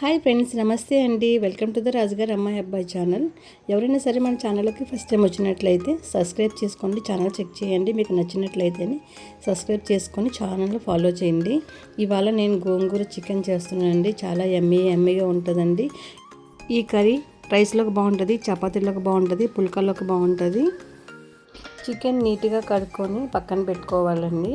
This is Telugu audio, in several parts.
హాయ్ ఫ్రెండ్స్ నమస్తే అండి. వెల్కమ్ టు ద రాజుగారి అమ్మాయి అబ్బాయి ఛానల్. ఎవరైనా సరే మన ఛానల్కి ఫస్ట్ టైం వచ్చినట్లయితే సబ్స్క్రైబ్ చేసుకోండి ఛానల్ చెక్ చేయండి. మీకు నచ్చినట్లయితే సబ్స్క్రైబ్ చేసుకొని ఛానల్ ఫాలో చేయండి. ఇవాళ నేను గోంగూర చికెన్ చేస్తున్నానండి. చాలా ఎమ్మీ ఎమ్మీగా ఉంటుందండి. ఈ కర్రీ రైస్లోకి బాగుంటుంది చపాతీలోకి బాగుంటుంది పుల్కల్లోకి బాగుంటుంది. చికెన్ నీట్గా కడుక్కొని పక్కన పెట్టుకోవాలండి.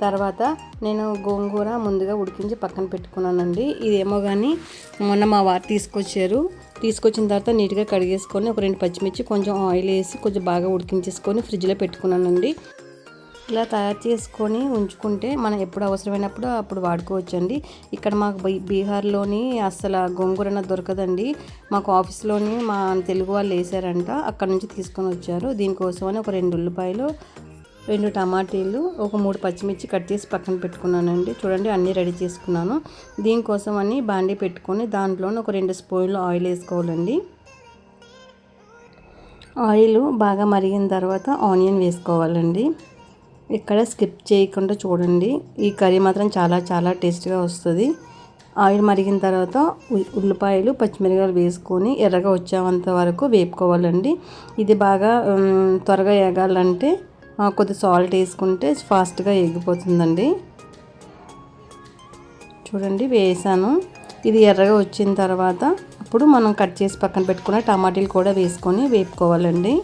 తర్వాత నేను గోంగూర ముందుగా ఉడికించి పక్కన పెట్టుకున్నానండి. ఇదేమో కానీ మొన్న మా వారు తీసుకొచ్చారు. తీసుకొచ్చిన తర్వాత నీట్గా కడిగేసుకొని ఒక రెండు పచ్చిమిర్చి కొంచెం ఆయిల్ వేసి కొంచెం బాగా ఉడికించేసుకొని ఫ్రిడ్జ్లో పెట్టుకున్నానండి. ఇలా తయారు చేసుకొని ఉంచుకుంటే మనం ఎప్పుడు అవసరమైనప్పుడు అప్పుడు వాడుకోవచ్చండి. ఇక్కడ మాకు బీహార్లోని అసలు గోంగూర దొరకదండి. మాకు ఆఫీస్లోని మా తెలుగు వాళ్ళు వేసారంట. అక్కడ నుంచి తీసుకొని వచ్చారు. దీనికోసమని ఒక రెండు ఉల్లిపాయలు రెండు టమాటీలు ఒక మూడు పచ్చిమిర్చి కట్ చేసి పక్కన పెట్టుకున్నానండి. చూడండి అన్నీ రెడీ చేసుకున్నాను. దీనికోసం అని బాండీ పెట్టుకొని దాంట్లోనే ఒక రెండు స్పూన్లు ఆయిల్ వేసుకోవాలండి. ఆయిల్ బాగా మరిగిన తర్వాత ఆనియన్ వేసుకోవాలండి. ఇక్కడ స్కిప్ చేయకుండా చూడండి. ఈ కర్రీ మాత్రం చాలా చాలా టేస్ట్గా వస్తుంది. ఆయిల్ మరిగిన తర్వాత ఉల్లిపాయలు పచ్చిమిరపకాయలు వేసుకొని ఎర్రగా వచ్చేంత వరకు వేపుకోవాలండి. ఇది బాగా త్వరగా ఎగాలంటే కొద్ది సాల్ట్ వేసుకుంటే ఫాస్ట్గా ఎగిపోతుందండి చూడండి వేసాను. ఇది ఎర్రగా వచ్చిన తర్వాత అప్పుడు మనం కట్ చేసి పక్కన పెట్టుకున్న టమాటీలు కూడా వేసుకొని వేపుకోవాలండి.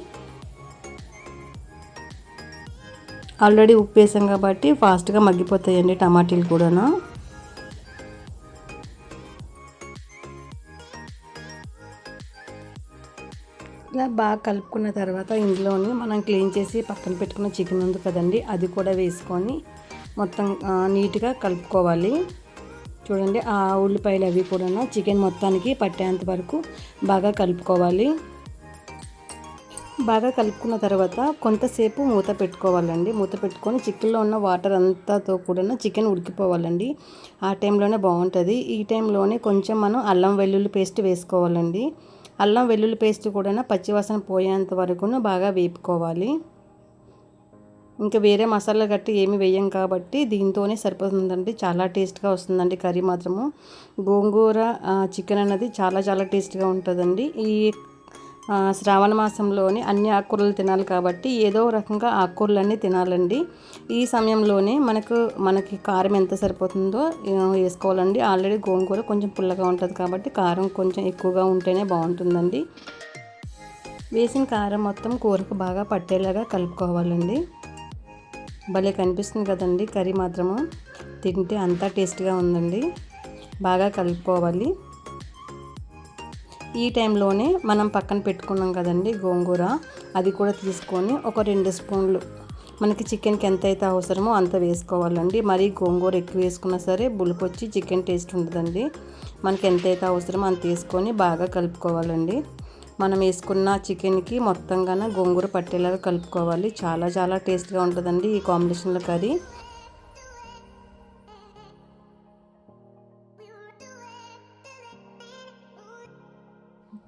ఆల్రెడీ ఉప్పు వేసాం కాబట్టి ఫాస్ట్గా మగ్గిపోతాయండి టమాటీలు కూడా ఇలా బాగా కలుపుకున్న తర్వాత ఇందులోని మనం క్లీన్ చేసి పక్కన పెట్టుకున్న చికెన్ ఉంది కదండి అది కూడా వేసుకొని మొత్తం నీట్గా కలుపుకోవాలి. చూడండి ఆ ఉల్లిపాయలు అవి కూడా చికెన్ మొత్తానికి పట్టేంత వరకు బాగా కలుపుకోవాలి. బాగా కలుపుకున్న తర్వాత కొంతసేపు మూత పెట్టుకోవాలండి. మూత పెట్టుకొని చికెన్లో ఉన్న వాటర్ అంతాతో కూడా చికెన్ ఉడికిపోవాలండి. ఆ టైంలోనే బాగుంటుంది. ఈ టైంలోనే కొంచెం మనం అల్లం వెల్లుల్లి పేస్ట్ వేసుకోవాలండి. అల్లం వెల్లుల్లి పేస్ట్ కూడా పచ్చివాసన పోయేంత వరకు బాగా వేపుకోవాలి. ఇంకా వేరే మసాలా గట్టి ఏమి వేయం కాబట్టి దీంతోనే సరిపోతుందండి. చాలా టేస్ట్గా వస్తుందండి కర్రీ మాత్రము. గోంగూర చికెన్ అన్నది చాలా చాలా టేస్ట్గా ఉంటుందండి. ఈ శ్రావణ మాసంలోనే అన్ని ఆకుకూరలు తినాలి కాబట్టి ఏదో రకంగా ఆకుకూరలన్నీ తినాలండి. ఈ సమయంలోనే మనకు మనకి కారం ఎంత సరిపోతుందో వేసుకోవాలండి. ఆల్రెడీ గోంగూర కొంచెం పుల్లగా ఉంటుంది కాబట్టి కారం కొంచెం ఎక్కువగా ఉంటేనే బాగుంటుందండి. వేసిన కారం మొత్తం కూరకు బాగా పట్టేలాగా కలుపుకోవాలండి. భలే కనిపిస్తుంది కదండి కర్రీ మాత్రము. తింటే అంతా టేస్ట్గా ఉందండి. బాగా కలుపుకోవాలి. ఈ టైంలోనే మనం పక్కన పెట్టుకున్నాం కదండి గోంగూర. అది కూడా తీసుకొని ఒక రెండు స్పూన్లు. మనకి చికెన్కి ఎంత అయితే అవసరమో అంత వేసుకోవాలండి. మరీ గోంగూర ఎక్కువ వేసుకున్నా సరే బులిపొచ్చి చికెన్ టేస్ట్ ఉంటుందండి మనకి ఎంత అయితే అవసరమో అంత వేసుకొని బాగా కలుపుకోవాలండి. మనం వేసుకున్న చికెన్కి మొత్తంగా గోంగూర పట్టేలాగా కలుపుకోవాలి. చాలా చాలా టేస్ట్గా ఉంటుందండి ఈ కాంబినేషన్లో కర్రీ.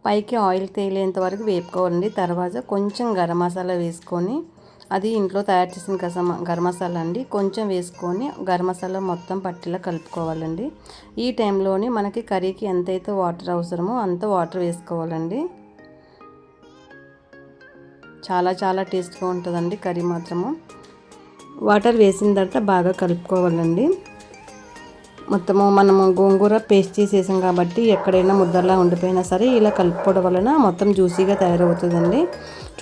పైకి ఆయిల్ తేలేంత వరకు వేపుకోవాలండి. తర్వాత కొంచెం గరం మసాలా వేసుకొని అది ఇంట్లో తయారు చేసిన గసమ గరం మసాలా అండి. కొంచెం వేసుకొని గరం మసాలా మొత్తం పట్టేలా కలుపుకోవాలండి. ఈ టైంలోని మనకి కర్రీకి ఎంతైతే వాటర్ అవసరమో అంత వాటర్ వేసుకోవాలండి. చాలా చాలా టేస్ట్గా ఉంటుందండి కర్రీ మాత్రము. వాటర్ వేసిన తర్వాత బాగా కలుపుకోవాలండి. మొత్తము మనము గోంగూర పేస్ట్ చేసేసాం కాబట్టి ఎక్కడైనా ముద్దలా ఉండిపోయినా సరే ఇలా కలుపుకోవడం వలన మొత్తం జ్యూసీగా తయారవుతుందండి.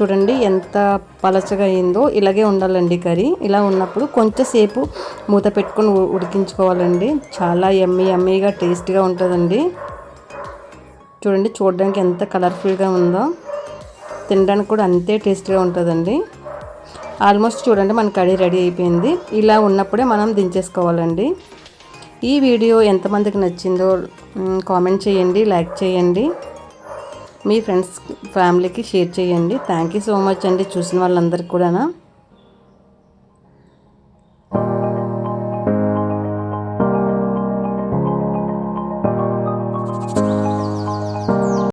చూడండి ఎంత పలచగా అయిందో ఇలాగే ఉండాలండి కర్రీ. ఇలా ఉన్నప్పుడు కొంచెంసేపు మూత పెట్టుకొని ఉడికించుకోవాలండి. చాలా ఎమ్మీ ఎమ్మీగా టేస్ట్గా ఉంటుందండి. చూడండి చూడడానికి ఎంత కలర్ఫుల్గా ఉందో. తినడానికి కూడా అంతే టేస్ట్గా ఉంటుందండి. ఆల్మోస్ట్ చూడండి మన కర్రీ రెడీ అయిపోయింది. ఇలా ఉన్నప్పుడే మనం దించేసుకోవాలండి. ఈ వీడియో ఎంతమందికి నచ్చిందో కామెంట్ చేయండి లైక్ చేయండి. మీ ఫ్రెండ్స్ ఫ్యామిలీకి షేర్ చేయండి. థ్యాంక్ యూ సో మచ్ అండి. చూసిన వాళ్ళందరికీ కూడా